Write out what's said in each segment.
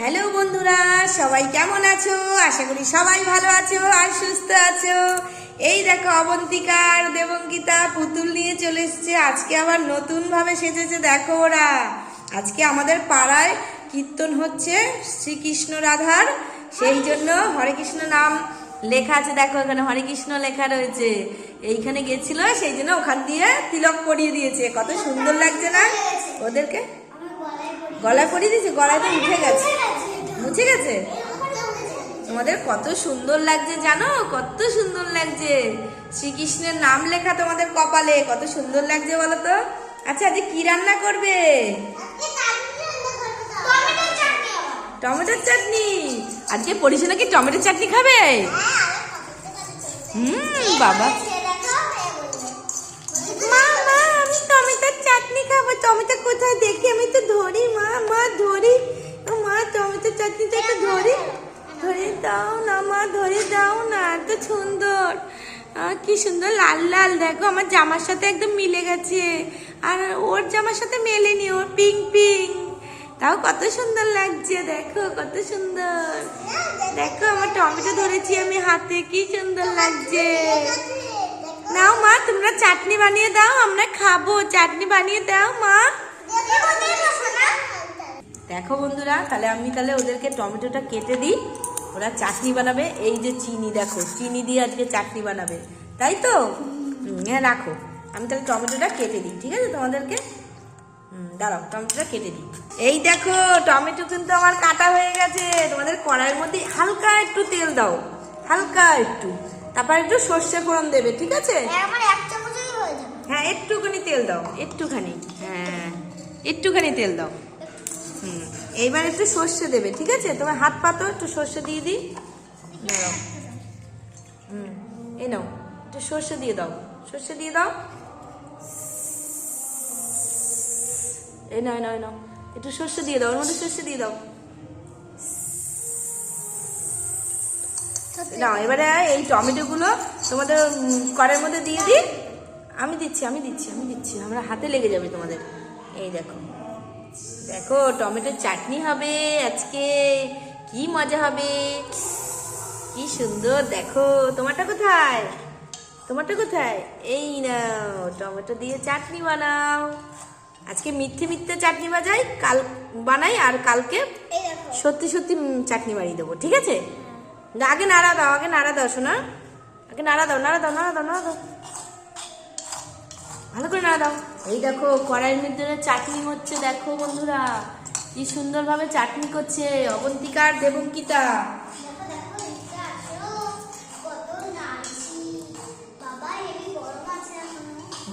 Hello বন্ধুরা, সবাই কেমন আছো? আশা করি সবাই ভালো আছো আর সুস্থ আছো। এই দেখো, অবন্তিকার দেবঙ্কিতা পুতুল নিয়ে চলে এসছে। আজকে আবার নতুন ভাবে সেজেছে, দেখো ওরা। আজকে আমাদের পাড়ায় কীর্তন হচ্ছে শ্রীকৃষ্ণ রাধার। সেই জন্য হরে কৃষ্ণ নাম লেখা আছে, দেখো এখানে হরে কৃষ্ণ লেখা রয়েছে। এইখানে গেছিল, সেই জন্য ওখান দিয়ে তিলক পরিয়ে দিয়েছে। কত সুন্দর লাগছে না ওদেরকে? গলায় পরিয়ে দিয়েছে, গলায় তো উঠে গেছে। মুছে গেছে তোমাদের কত সুন্দর লাগছে জানো? কত সুন্দর লাগছে। শ্রীকৃষ্ণের নাম লেখা তোমাদের কপালে, কত সুন্দর লাগছে বলো তো? আচ্ছা আজকে কি রান্না করবে? টমেটোর চাটনি। আজকে পরিশোনা কি টমেটোর চাটনি খাবে? হুম, বাবা। মা মা, আমি টমেটোর চাটনি খাব। টমেটো কোথায় দেখি? আমি তো ধরি মা মা ধরি ও মা চাটনিটা একটু ধরি ধরে দাও না মা ধরে দাও না এত সুন্দর কি সুন্দর লাল লাল দেখো আমার জামার সাথে একদম মিলে গেছে আর ওর জামার সাথে মেলেনি ওর পিঙ্ক পিঙ্ক তাও কত সুন্দর লাগছে দেখো কত সুন্দর দেখো আমার টমেটো ধরেছি আমি হাতে কি সুন্দর লাগছে নাও মা তোমরা চাটনি বানিয়ে দাও আমরা খাব চাটনি বানিয়ে দাও মা দেখো বন্ধুরা তাহলে আমি তাহলে ওদেরকে টমেটোটা কেটে দিই। ওরা চাটনি বানাবে এই যে চিনি দেখো চিনি দিয়ে আজকে চাটনি বানাবে তাই তো? হ্যাঁ রাখো। আমি তাহলে টমেটোটা কেটে দিই ঠিক আছে তোমাদেরকে? দাঁড়াও টমেটোটা কেটে দিই। এই দেখো টমেটো কিন্তু আমার কাটা হয়ে গেছে। তোমাদের কড়াইয়ের মধ্যে হালকা একটু তেল দাও হালকা একটু। তারপর একটু সর্ষে ফোড়ন দেবে ঠিক আছে? হ্যাঁ একটুখানি তেল দাও একটুখানি হ্যাঁ একটুখানি তেল দাও। হুম এইবার একটু সর্ষে দেবে ঠিক আছে? তোমার হাত পাতো একটু সর্ষে দিয়ে দিই। নাও হুম এই নাও একটু সর্ষে দিয়ে দাও সর্ষে দিয়ে দাও। এই নাও এই নাও একটু সর্ষে দিয়ে দাও ওর মধ্যে সর্ষে দিয়ে দাও। না এবারে এই টমেটোগুলো তোমাদের কড়াইয়ের মধ্যে দিয়ে দিই। আমি দিচ্ছি আমি দিচ্ছি আমি দিচ্ছি আমরা হাতে লেগে যাবে তোমাদের। এই দেখো। দেখো টমেটোর চাটনি হবে আজকে। কি মজা হবে। কি সুন্দর দেখো। তোমারটা কোথায়? তোমারটা কোথায়? এই নাও টমেটো দিয়ে চাটনি বানাও। আজকে মিথ্যে মিথ্যে চাটনি বাজাই কাল বানাই আর কালকে সত্যি সত্যি চাটনি বানিয়ে দেবো ঠিক আছে? না, আগে নাড়া দাও আগে নাড়া দাও শোনা আগে নাড়া দাও নাড়া দাও নাড়া দাও নাড়া দাও। ভালো করে নাড়া দাও এই দেখো কড়াইয়ের মধ্যে চাটনি হচ্ছে দেখো বন্ধুরা কি সুন্দরভাবে চাটনি করছে। অবন্তিকার দেবঙ্কিতা।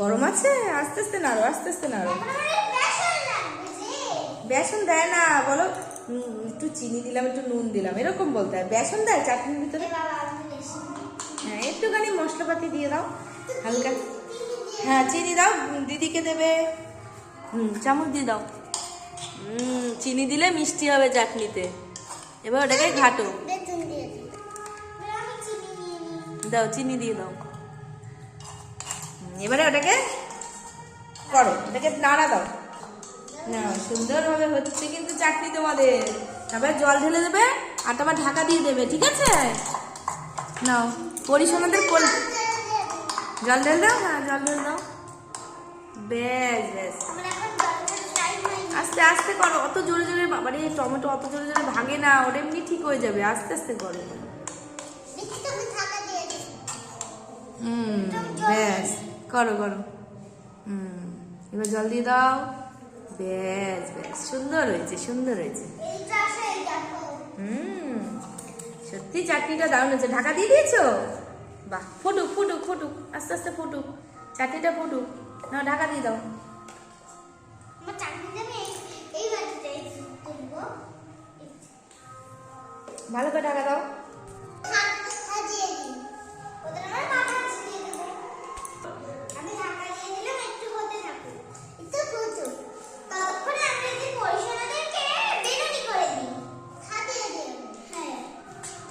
গরম আছে? আস্তে আস্তে নাড়ো আস্তে আস্তে নাড়ো। বেসন দেয় না বলো। একটু চিনি দিলাম একটু নুন দিলাম এরকম বলতে হয়। বেসন দেয় চাটনির ভিতরে? হ্যাঁ একটুখানি মশলাপাতি দিয়ে দাও হালকা। হ্যাঁ চিনি দাও দিদিকে দেবে। হুম চামচ দিয়ে দাও। হুম চিনি দিলে মিষ্টি হবে চাটনিতে। এবার ওটাকে ঘাটো। দাও চিনি দিয়ে দাও। এবারে ওটাকে করো ওটাকে নাড়া দাও। না সুন্দরভাবে হচ্ছে কিন্তু চাটনি তোমাদের। তারপরে জল ঢেলে দেবে আর তারপর ঢাকা দিয়ে দেবে ঠিক আছে? নাও পরিশোনাদের কোল জল ঢেলে দাও? হ্যাঁ জল ঢেলে দাও। বেশ বেশ। আস্তে আস্তে করো। অত জোরে জোরে বাবারে টমেটো অত জোরে জোরে ভাঙে না ওর এমনি ঠিক হয়ে যাবে। আস্তে আস্তে করো। হুম ব্যাস করো করো। হুম এবার জল দিয়ে দাও। ব্যাস ব্যাস সুন্দর হয়েছে সুন্দর হয়েছে। হুম সত্যি চাটনিটা দারুণ হয়েছে। ঢাকা দিয়ে দিয়েছ? বাহ ফুটুক ফুটুক ফুটুক আস্তে আস্তে ফুটুক চাটনিটা ফুটুক না ঢাকা দিয়ে দাও। ভালো করে ঢাকা দাও। আমি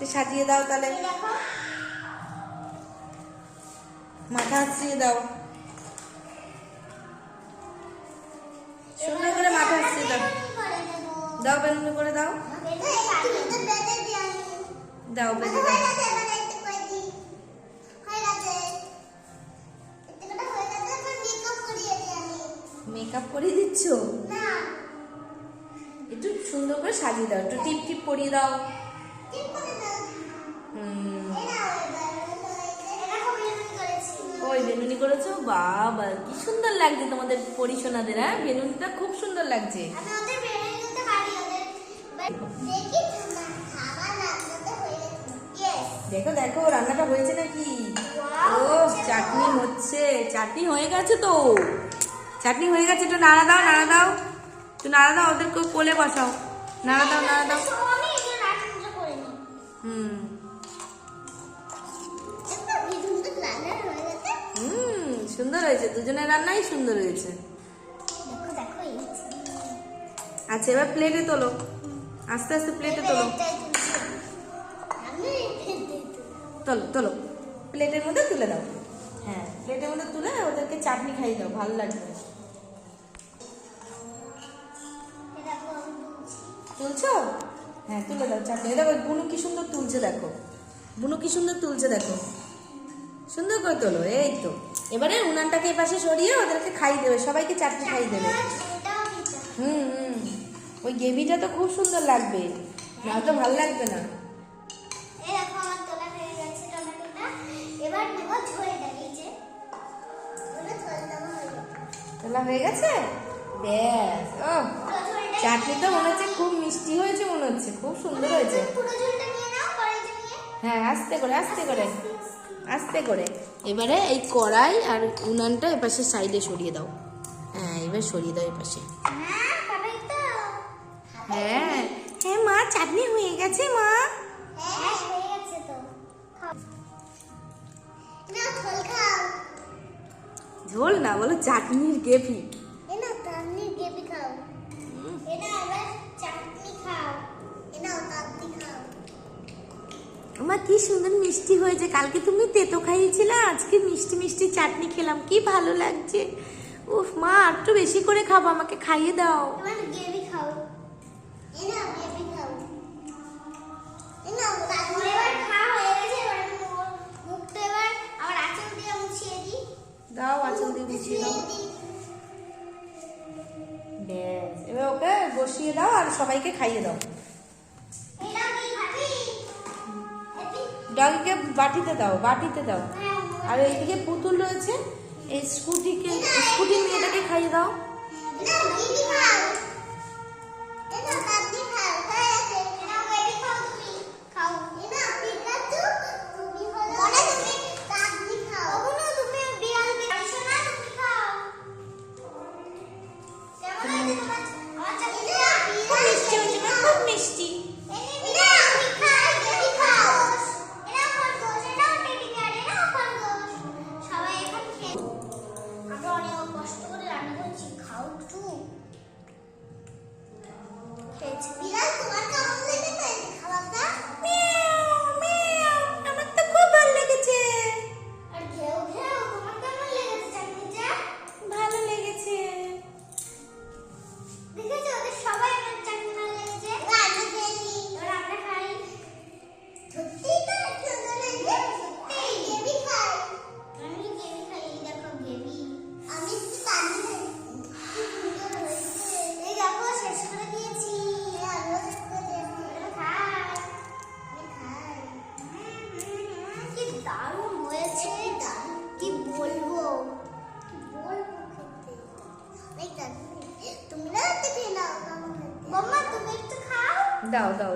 ঢাকা দিয়ে মাথা হাসিয়ে দাও। সুন্দর করে মাথা হাসিয়ে দাও। দাও বেলুন করে দাও। দাও বেঁধে আমি মেকআপ করিয়ে দিচ্ছ? একটু সুন্দর করে সাজিয়ে দাও একটু টিপ টিপ পরিয়ে দাও। ওই বেলুনি করেছ? বাবা কি সুন্দর লাগছে তোমাদের পরিশোনাদের হ্যাঁ? বেলুনটা খুব সুন্দর লাগছে। দেখি দেখো রান্নাটা হয়েছে নাকি? ও চাটনি হচ্ছে চাটনি হয়ে গেছে তো। চাটনি হয়ে গেছে একটু নাড়া দাও নাড়া দাও। একটু নাড়া দাও ওদেরকে কোলে বসাও। নাড়া দাও নাড়া দাও। হুম। হয়েছে? দুজনের রান্নাই সুন্দর হয়েছে। আচ্ছা এবার প্লেটে তোলো। আস্তে আস্তে প্লেটে তোলো। তোলো তোলো। প্লেটের মধ্যে তুলে দাও। হ্যাঁ প্লেটের মধ্যে তুলে ওদেরকে চাটনি খাইয়ে দাও ভালো লাগবে। তুলছো। হ্যাঁ তুলে দাও চাটনি। দেখো বুনু কি সুন্দর তুলছে দেখো। বুনু কি সুন্দর তুলছে দেখো। সুন্দর করে তোলো এই তো। এবারে উনানটাকে এই পাশে সরিয়ে ওদেরকে খাইয়ে দেবে সবাইকে চাটনি খাইয়ে দেবে। হুম হুম। ওই গ্রেভিটা তো খুব সুন্দর লাগবে না তো ভালো লাগবে না। তোলা হয়ে গেছে ব্যাস ও চাটনি তো মনে হচ্ছে খুব মিষ্টি হয়েছে মনে হচ্ছে। খুব সুন্দর হয়েছে। হ্যাঁ আস্তে করে আস্তে করে। আস্তে করে। এবারে এই কড়াই আর উনানটা এপাশে সাইডে সরিয়ে দাও। হ্যাঁ এবার সরিয়ে দাও এপাশে। হ্যাঁ হ্যাঁ। হ্যাঁ মা চাটনি হয়ে গেছে মা। হ্যাঁ গেছে তো। খাও। না ঝোল না বলো চাটনির গ্রেভি। মিষ্টি হয়েছে কালকে তুমি তেতো খাইয়েছিলে আজকে মিষ্টি মিষ্টি চাটনি খেলাম কি ভালো লাগছে। উফ মা আর একটু বেশি করে খাব আমাকে খাইয়ে দাও। আঁচল দিয়ে মুছিয়ে দাও আচল দিয়ে দাও। ব্যাস এবার ওকে বসিয়ে দাও আর সবাইকে খাইয়ে দাও। ডগিকে বাটিতে দাও বাটিতে দাও। আর এইদিকে পুতুল রয়েছে, এই স্কুটিকে, স্কুটি মেয়েটাকে খাইয়ে দাও।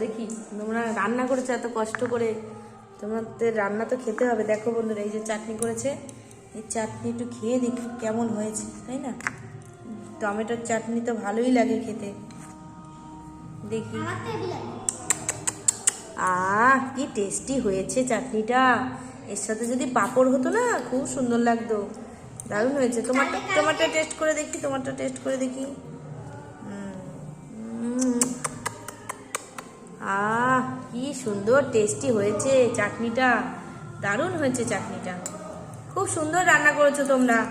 দেখি তোমরা রান্না করেছ এত কষ্ট করে। তোমাদের রান্না তো খেতে হবে। দেখো বন্ধুরা এই যে চাটনি করেছে। এই চাটনি একটু খেয়ে দেখি কেমন হয়েছে তাই না? টমেটোর চাটনি তো ভালোই লাগে খেতে। দেখি। আহ কি টেস্টি হয়েছে চাটনিটা। এর সাথে যদি পাঁপড় হতো না খুব সুন্দর লাগতো। দারুণ হয়েছে। তোমার তোমারটা টেস্ট করে দেখি তোমারটা টেস্ট করে দেখি। উম। আহ, কি সুন্দর টেস্টি হয়েছে চাটনিটা। দারুণ হয়েছে চাটনিটা। খুব সুন্দর রান্না করেছ তোমরা।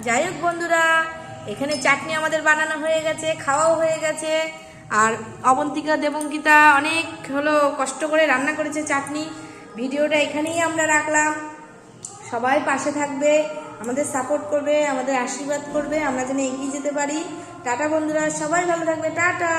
যাই হোক বন্ধুরা, এখানে চাটনি আমাদের বানানো হয়ে গেছে, খাওয়াও হয়ে গেছে। আর অবন্তিকা দেবঙ্কিতা অনেক হলো কষ্ট করে রান্না করেছে চাটনি। ভিডিওটা এখানেই আমরা রাখলাম। সবাই পাশে থাকবে, আমাদের সাপোর্ট করবে, আমাদের আশীর্বাদ করবে, আমরা যেন এগিয়ে যেতে পারি। টাটা বন্ধুরা, সবাই ভালো থাকবে। টাটা!